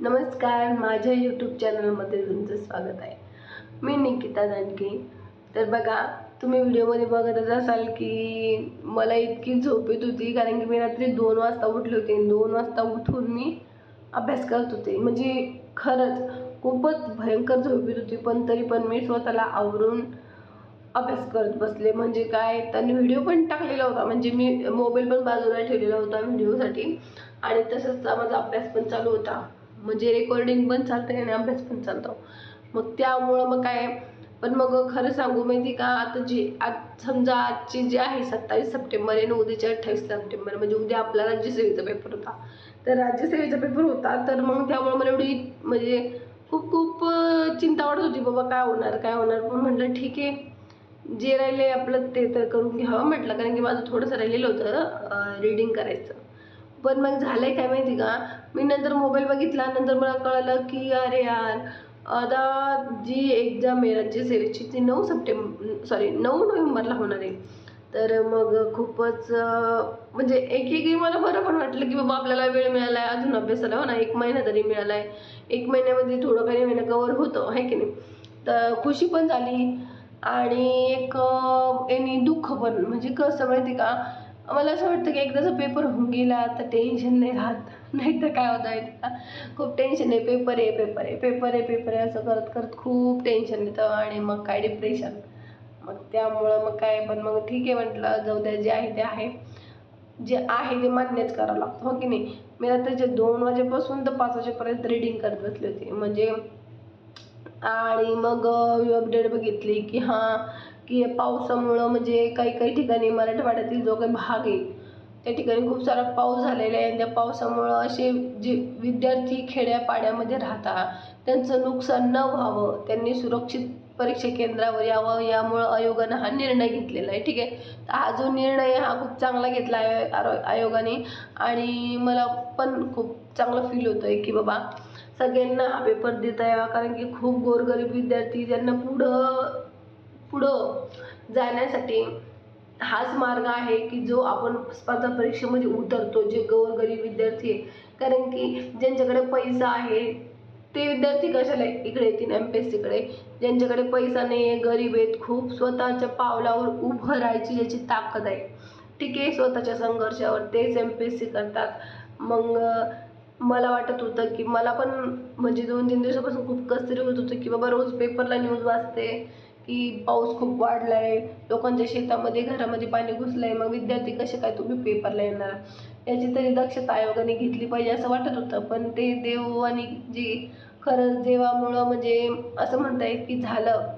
नमस्कार माझ्या यूट्यूब चॅनलमध्ये तुमचं स्वागत आहे. मी निकिता दानके. तर बघा तुम्ही व्हिडिओमध्ये बघतच असाल की मला इतकी झोप येत होती कारण की मी रात्री दोन वाजता उठले होते. दोन वाजता उठून मी अभ्यास करत होते. म्हणजे खरंच खूपच भयंकर झोप येत होती पण तरी पण मी स्वतःला आवरून अभ्यास करत बसले. म्हणजे काय त्यांनी व्हिडिओ पण टाकलेला होता. म्हणजे मी मोबाईल पण बाजूला ठेवलेला होता व्हिडिओसाठी. आणि तसंच माझा अभ्यास पण चालू होता. म्हणजे रेकॉर्डिंग पण चालतं आणि अभ्यास पण चालतो. मग त्यामुळं मग काय पण मग खरं सांगू माहिती का आता जी आज समजा आजची जी आहे सत्तावीस सप्टेंबर आहे आणि उद्याच्या अठ्ठावीस सप्टेंबर म्हणजे उद्या आपला राज्यसेवेचा पेपर होता. तर राज्यसेवेचा पेपर होता तर मग त्यामुळे मला एवढी म्हणजे खूप खूप चिंता वाटत होती बाबा काय होणार काय होणार? पण म्हटलं ठीक आहे जे राहिले आपलं ते तर करून घ्यावं म्हटलं. कारण की माझं थोडंसं राहिलेलं होतं रीडिंग करायचं. पण मग झालं आहे काय माहिती का? मी नंतर मोबाईल बघितला नंतर मला कळलं की अरे यार आता जी एक्झाम आहे राज्यसेवेची ती नऊ सप्टेंब सॉरी नऊ नोव्हेंबरला होणार आहे. तर मग खूपच म्हणजे एक एक मला बरं पण वाटलं की बाबा आपल्याला वेळ मिळाला आहे अजून अभ्यासाला हो ना एक महिना तरी मिळाला आहे एक महिन्यामध्ये थोडं काही महिना कवर होतं आहे की नाही? तर खुशी पण झाली. आणि एक अं, दुःख पण. म्हणजे कसं माहिती का? मला असं वाटतं की एकदाचा पेपर होऊन गेला तर टेन्शन नाही राहत. नाही तर काय होतं माहिती का? खूप टेन्शन आहे. पेपर आहे पेपर आहे पेपर आहे पेपर आहे. असं करत करत खूप टेन्शन येतं आणि मग काय डिप्रेशन मग त्यामुळं मग काय? पण मग ठीक आहे म्हटलं जाऊ द्या जे आहे ते आहे. जे आहे ते मान्यच करावं लागतं. हो की नाही? मी रात्रीचे दोन वाजेपासून तर पाच वाजेपर्यंत रीडिंग करत बसली होती. म्हणजे आणि मग अपडेट बघितली की हां की पावसामुळं म्हणजे काही काही ठिकाणी मराठवाड्यातील जो काही भाग आहे त्या ठिकाणी खूप सारा पाऊस झालेला आहे. आणि त्या पावसामुळं असे जे विद्यार्थी खेड्यापाड्यामध्ये राहतात त्यांचं नुकसान न व्हावं त्यांनी सुरक्षित परीक्षा केंद्रावर यावं यामुळं आयोगानं हा निर्णय घेतलेला आहे. ठीक आहे? तर हा जो निर्णय हा खूप चांगला घेतला आहे आयोगाने. आणि मला पण खूप चांगलं फील होतं आहे की बाबा सगळ्यांना हा पेपर देता यावा. कारण की खूप गोरगरीब विद्यार्थी ज्यांना पुढं पुढं जाण्यासाठी हाच मार्ग आहे की जो आपण स्पर्धा परीक्षेमध्ये उतरतो जे गोरगरीब विद्यार्थी आहे. कारण की ज्यांच्याकडे पैसा आहे ते विद्यार्थी कशाला इकडे येतील एम पी एस सीकडे ज्यांच्याकडे पैसा नाही आहे गरीब आहेत खूप स्वतःच्या पावलावर उभं राहायची ज्याची ताकद आहे. ठीक आहे स्वतःच्या संघर्षावर तेच एम पी एस सी करतात. मग मला वाटत होतं की मला पण म्हणजे दोन तीन दिवसापासून खूप कसतरी होत होतं की बाबा रोज पेपरला न्यूज वाचते. की पाऊस खूप वाढला आहे लोकांच्या शेतामध्ये घरामध्ये पाणी घुसलं आहे मग विद्यार्थी कसे काय तुम्ही पेपरला येणार? याची तरी दक्षता आयोगाने घेतली पाहिजे असं वाटत होतं पण ते देव आणि जे खरंच देवामुळं म्हणजे असं म्हणता येईल की झालं.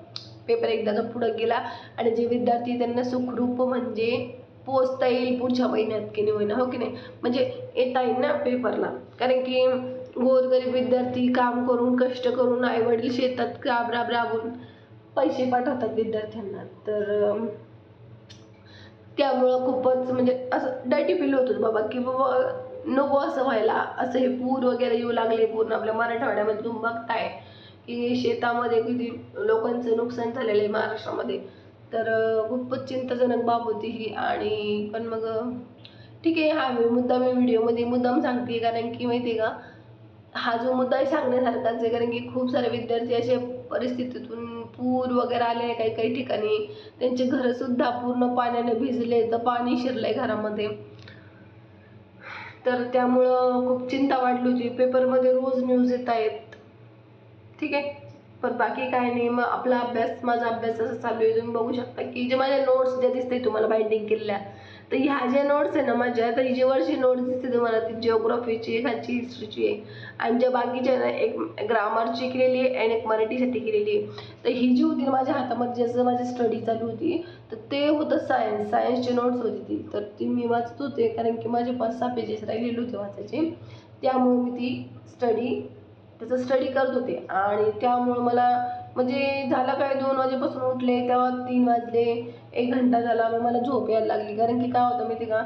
पेपर एकदाचा पुढं गेला आणि जे विद्यार्थी त्यांना सुखरूप म्हणजे पोचता येईल पुढच्या महिन्यात की नाही होईना हो की नाही? म्हणजे येता येईल ना पेपरला कारण की गोरगरीब विद्यार्थी काम करून कष्ट करून आईवडील शेतात राब राब राबून पैसे पाठवतात विद्यार्थ्यांना. तर त्यामुळं खूपच म्हणजे असं डटी फील होत होतं बाबा की बाबा नको असं व्हायला. असं हे पूर वगैरे येऊ लागले पूर्ण आपल्या मराठवाड्यामध्ये तुम्ही बघताय की शेतामध्ये किती लोकांचं नुकसान झालेलं आहे महाराष्ट्रामध्ये. तर खूपच चिंताजनक बाब होती ही. आणि पण मग ठीक आहे हा मी मुद्दा मी व्हिडिओमध्ये मुद्दाम सांगते कारण की माहिती आहे का हा जो मुद्दा आहे सांगण्यासारखाच आहे. कारण की खूप सारे विद्यार्थी अशा परिस्थितीतून पूर वगैरे आले आहे काही काही ठिकाणी. त्यांचे घरंसुद्धा पूर्ण पाण्याने भिजले तर पाणी शिरलंय घरामध्ये. तर त्यामुळं खूप चिंता वाढली होती. पेपरमध्ये रोज न्यूज येत आहेत. ठीक आहे? पण बाकी काय नाही. मग आपला अभ्यास माझा अभ्यास असा चालू आहे. तुम्ही बघू शकता की जे माझ्या नोट्स ज्या दिसते तुम्हाला बाइंडिंग केलेल्या तर ह्या ज्या नोट्स आहे ना माझ्या तर ही जी नोट्स दिसते तुम्हाला ती जिओग्राफीची खालची हिस्ट्रीची आहे आणि ज्या बाकीच्या ना एक ग्रामरची केलेली आहे आणि एक मराठीसाठी केलेली आहे. तर ही जी होती ना माझ्या हातामध्ये जसं माझी स्टडी चालू होती तर ते होतं सायन्स सायन्सची नोट्स होती ती. तर ती मी वाचत होते कारण की माझे पाच सहा पेजेस राहिलेले होते वाचायचे. त्यामुळे मी ती स्टडी त्याचं स्टडी करत होते. आणि त्यामुळं मला म्हणजे झालं काय दोन वाजेपासून उठले तेव्हा तीन वाजले एक घंटा झाला मग मला झोप यायला लागली. कारण की काय होतं माहिती का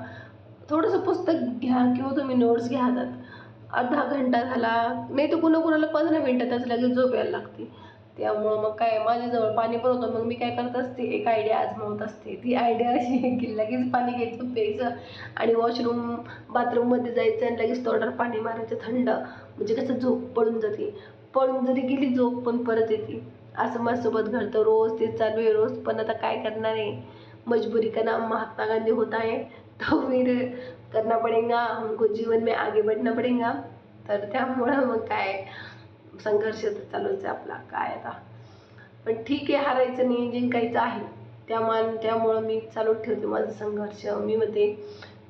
थोडंसं पुस्तक घ्या किंवा तुम्ही नोट्स घ्या हातात अर्धा घंटा झाला. नाही तर कुणा कुणाला पंधरा मिनटातच लगेच झोप यायला लागते. त्यामुळं मग काय माझ्याजवळ पाणी पण होतं. मग मी काय करत असते एक आयडिया आजमावत असते. ती आयडिया अशी आहे की लगेच पाणी घ्यायचं प्यायचं आणि वॉशरूम बाथरूममध्ये जायचं आणि लगेच तोंडावर पाणी मारायचं थंड. म्हणजे कसं झोप पडून जाते. पळून जरी गेली झोप पण परत येते. असं माझ्यासोबत घडतं. रोज ते चालू आहे रोज. पण आता काय करणार आहे? मजबुरी का नाम महात्मा गांधी होता है तो वीर करना पडेगा. हमको जीवन में आगे बढ़ना पडेगा. तर त्यामुळं मग काय? संघर्ष तर चालूच आहे आपला. काय आता? पण ठीक आहे हारायचं नाही जिंकायचं आहे. त्या मान त्यामुळं मी चालू ठेवते माझा संघर्ष. मी म्हणते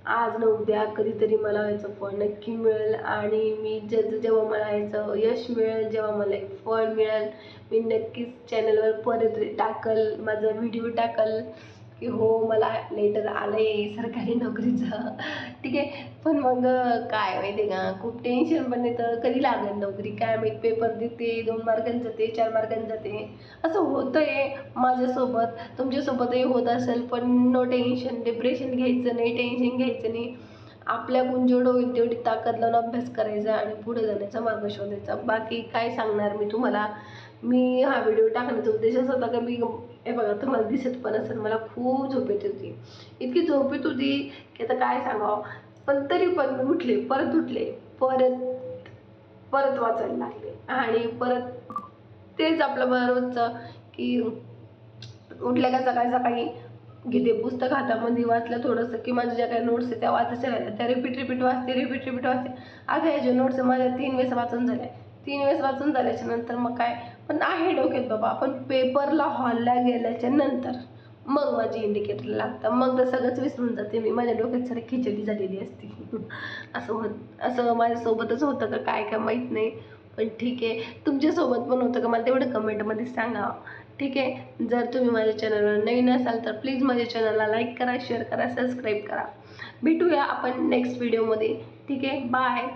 आज न उद्या कधीतरी मला याचं फळ नक्की मिळेल आणि मी ज्याचं जेव्हा मला याचं यश मिळेल जेव्हा मला एक फळ मिळेल मी नक्कीच चॅनलवर परत टाकल माझा व्हिडिओ टाकल. की हो मला लेटर आलं आहे सरकारी नोकरीचं. ठीक आहे. पण मग काय माहिती आहे का? खूप टेन्शन पण येतं. कधी लागेल नोकरी? काय माहीत? पेपर देते दोन मार्कांनी जाते चार मार्कांनी जाते. असं होतं आहे माझ्यासोबत. तुमच्यासोबतही होत असेल पण नो टेन्शन डिप्रेशन घ्यायचं नाही टेन्शन घ्यायचं नाही. आपल्याकडून जेवढं होईल तेवढी ताकद लावून अभ्यास करायचा आणि पुढे जाण्याचा मार्ग शोधायचा. बाकी काय सांगणार मी तुम्हाला? मी हा व्हिडिओ टाकण्याचा उद्देश असा होता का मी हे बघा तुम्हाला दिसत पण असेल मला खूप झोप येत होती. इतकी झोप येत होती की आता काय सांगावं. पण तरी पण मी उठले परत उठले परत परत वाचायला लागले. आणि परत तेच आपलं बरं रोजचं की उठल्या का सकाळी सकाळी घेते पुस्तक हातामध्ये वाचलं थोडंसं की माझ्या ज्या काही नोट्स आहेत त्या वाचायच्या राहिल्या. त्या रिपीट रिपीट वाचते रिपीट रिपीट वाचते. आता ह्या ज्या नोट्स माझ्या तीन वेळेस वाचून झाल्या. तीन वेळेस वाचून झाल्याच्यानंतर मग काय? पण आहे डोक्यात बाबा. आपण पेपरला हॉलला गेल्याच्यानंतर मग माझी इंडिकेटर लागतं. मग तर सगळंच विसरून जाते मी. माझ्या डोक्यात सारी खिचडी झालेली असते. असं होत असं माझ्यासोबतच होतं का? काय काय माहीत नाही. पण ठीक आहे. तुमच्यासोबत पण होतं का? मला तेवढं कमेंटमध्ये सांगा. ठीक आहे? जर तुम्ही माझ्या चॅनलवर नवीन असाल तर प्लीज माझ्या चॅनलला लाईक करा शेअर करा सबस्क्राईब करा. भेटूया आपण नेक्स्ट व्हिडिओमध्ये ठीक आहे? बाय